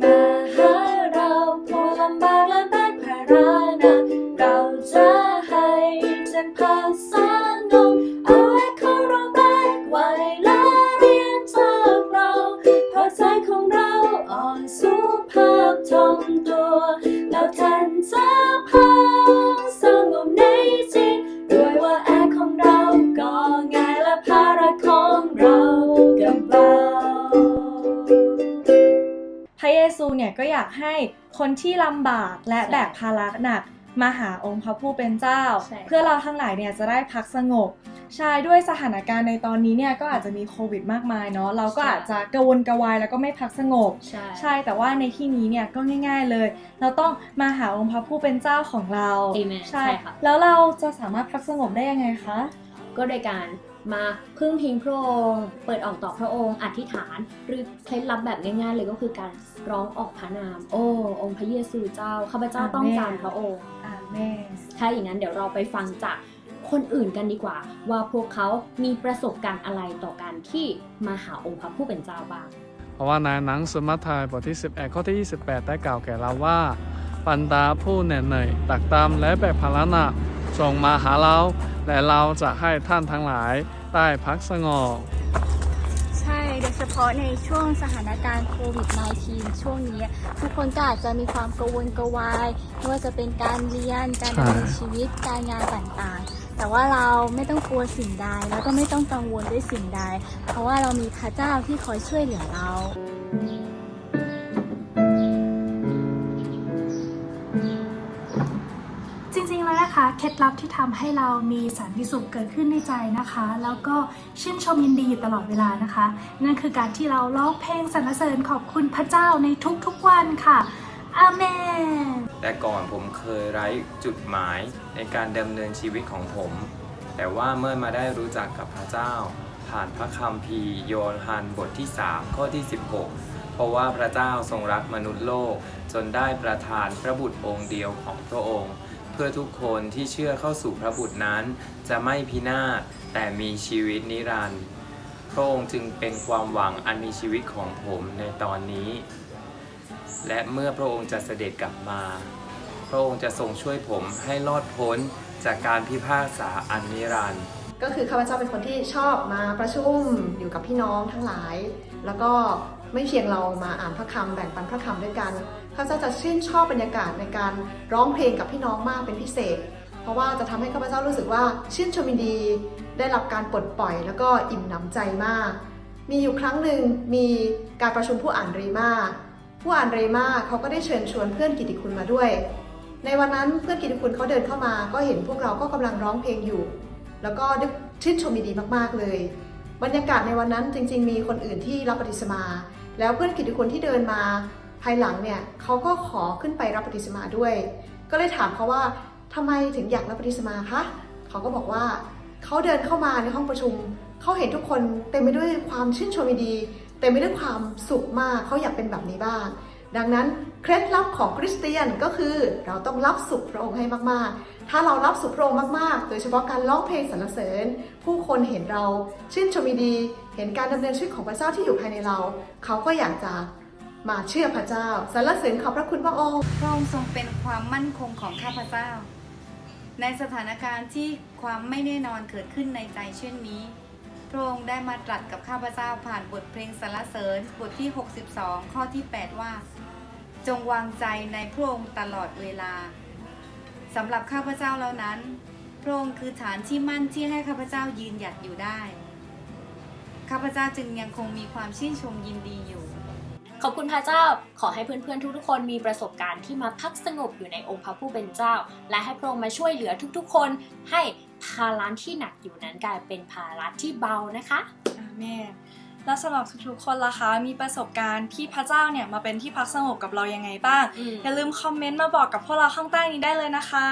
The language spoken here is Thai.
my ซูเนี่ยก็อยากให้คนที่ลำบากและใช่แบกภาระหนักมาหาองค์พระผู้เป็นเจ้าใช่เพื่อเราทั้งหลายเนี่ยจะได้พักสงบใช่ด้วยสถานการณ์ในตอนนี้เนี่ยก็อาจจะมีโควิดมากมายเนาะเราก็อาจจะกระวนกระวายแล้วก็ไม่พักสงบใช่ใช่แต่ว่าในที่นี้เนี่ยก็ง่าย ๆเลย เราต้องมาหาองค์พระผู้เป็นเจ้าของเรา Amen ใช่ใช่ค่ะแล้วเราจะสามารถพักสงบได้ยังไงคะก็โดยการ มาพึ่งพิงพระองค์ เปิดออกต่อพระองค์ อธิษฐาน หรือเคล็ดลับแบบง่ายๆเลยก็คือการร้องออกพระนาม โอ้องค์พระเยซูเจ้าข้าพเจ้าต้องการพระองค์อาเมนถ้าอย่างนั้นเดี๋ยวเราไปฟังจากคนอื่นกันดีกว่า ว่าพวกเขามีประสบการณ์อะไรต่อการที่มาหาองค์พระผู้เป็นเจ้าบ้าง เพราะว่าในหนังสมัทธายบทที่ 11 ข้อที่ 28 ได้กล่าวแก่เราว่าบรรดาผู้เหนื่อยเหนื่อยตักตามและแบกภาระหนักจงมาหาเรา และเราจะให้ท่านทั้งหลายได้พักสงบใช่โดยเฉพาะในช่วงสถานการณ์โควิด -19 ช่วงนี้ ทุกคนก็อาจจะมีความกังวลกระวายไม่ว่าจะเป็นการเรียนการดำเนินชีวิตการงานต่างๆ แต่ว่าเราไม่ต้องกลัวสิ่งใดแล้วก็ไม่ต้องกังวลด้วยสิ่งใด เพราะว่าเรามีพระเจ้าที่คอยช่วยเหลือเรา นะคะเคล็ดลับที่ทำให้เรามีสันติสุขเกิดขึ้นในใจนะคะ แล้วก็ชื่นชมยินดีอยู่ตลอดเวลานะคะ นั่นคือการที่เราร้องเพลงสรรเสริญขอบคุณพระเจ้าในทุกๆวันค่ะอาเมนแต่ก่อนผมเคยไร้จุดหมายในการดำเนินชีวิตของผม แต่ว่าเมื่อมาได้รู้จักกับพระเจ้า ผ่านพระคัมภีร์โยฮันบทที่ 3 ข้อที่ 16 เพราะว่าพระเจ้าทรงรักมนุษย์โลก จนได้ประทานพระบุตรองค์เดียวของพระองค์ พื่อทุกคนที่เชื่อเข้าสู่พระบุตรนั้น จะไม่พินาศแต่มีชีวิตนิรันดร์พระองค์จึงเป็นความหวังอันมีชีวิตของผมในตอนนี้ และเมื่อพระองค์จะเสด็จกลับมา พระองค์จะทรงช่วยผมให้รอดพ้นจากการพิพากษาอันนิรันดร์ก็คือข้าพเจ้าเป็นคนที่ชอบมาประชุมอยู่กับพี่น้องทั้งหลาย แล้วก็ ไม่เพียงเรามาอ่านพระคำแบ่งปันพระคำด้วยกันข้าพเจ้าจะชื่นชอบบรรยากาศในการร้องเพลงกับพี่น้องมากเป็นพิเศษ เพราะว่าจะทำให้ข้าพเจ้ารู้สึกว่าชื่นชมินดี ได้รับการปลดปล่อย แล้วก็อิ่มหนำใจมาก มีอยู่ครั้งหนึ่งมีการประชุมผู้อ่านเรมาผู้อ่านเรมาเขาก็ได้เชิญชวนเพื่อนกิติคุณมาด้วย ในวันนั้นเพื่อนกิติคุณเขาเดินเข้ามาก็เห็นพวกเราก็กำลังร้องเพลงอยู่ แล้วก็ชื่นชมดีมากๆเลย บรรยากาศในวันนั้นจริง ๆ มีคนอื่นที่รับปฏิสมา แล้วเพื่อนกิติคุณที่เดินมาภายหลังเนี่ยเขาก็ขอขึ้นไปรับปฏิสมาด้วย ก็เลยถามเขาว่าทำไมถึงอยากรับปฏิสมาคะเขาก็บอกว่าเขาเดินเข้ามาในห้องประชุมเขาเห็นทุกคนเต็มไปด้วยความชื่นชมยินดีเต็มไปด้วยความสุขมากเขาอยากเป็นแบบนี้บ้าง ดังนั้นเคล็ดลับของคริสเตียนก็คือเราต้องรับสุขพระองค์ให้มากๆ ถ้าเรารับสุขพระองค์มากๆ โดยเฉพาะการร้องเพลงสรรเสริญ ผู้คนเห็นเราชื่นชมดีเห็นการดำเนินชีวิตของพระเจ้าที่อยู่ภายในเรา เขาก็อยากจะมาเชื่อพระเจ้าสรรเสริญขอบพระคุณพระองค์พระองค์ทรงเป็นความมั่นคงของข้าพเจ้า ในสถานการณ์ที่ความไม่แน่นอนเกิดขึ้นในใจเช่นนี้ พระองค์ได้มาตรัสกับข้าพเจ้าผ่านบทเพลงสรรเสริญบทที่ 62 ข้อที่ 8 ว่า จงวางใจในพระองค์ตลอดเวลาสำหรับข้าพเจ้าแล้วนั้น พระองค์คือฐานที่มั่นที่ให้ข้าพเจ้ายืนหยัดอยู่ได้ ข้าพเจ้าจึงยังคงมีความชื่นชมยินดีอยู่ ขอบคุณพระเจ้า ขอให้เพื่อนๆ ทุกๆ คนมีประสบการณ์ที่มาพักสงบอยู่ในองค์พระผู้เป็นเจ้า และให้พระองค์มาช่วยเหลือทุกๆ คนให้ภาระที่หนักอยู่นั้นกลายเป็นภาระที่เบานะคะอาเมนแล้วสำหรับทุกๆ คนล่ะคะ มีประสบการณ์ที่พระเจ้าเนี่ยมาเป็นที่พักสงบกับเรายังไงบ้าง อย่าลืมคอมเมนต์มาบอกกับพวกเราข้างใต้นี้ได้เลยนะคะ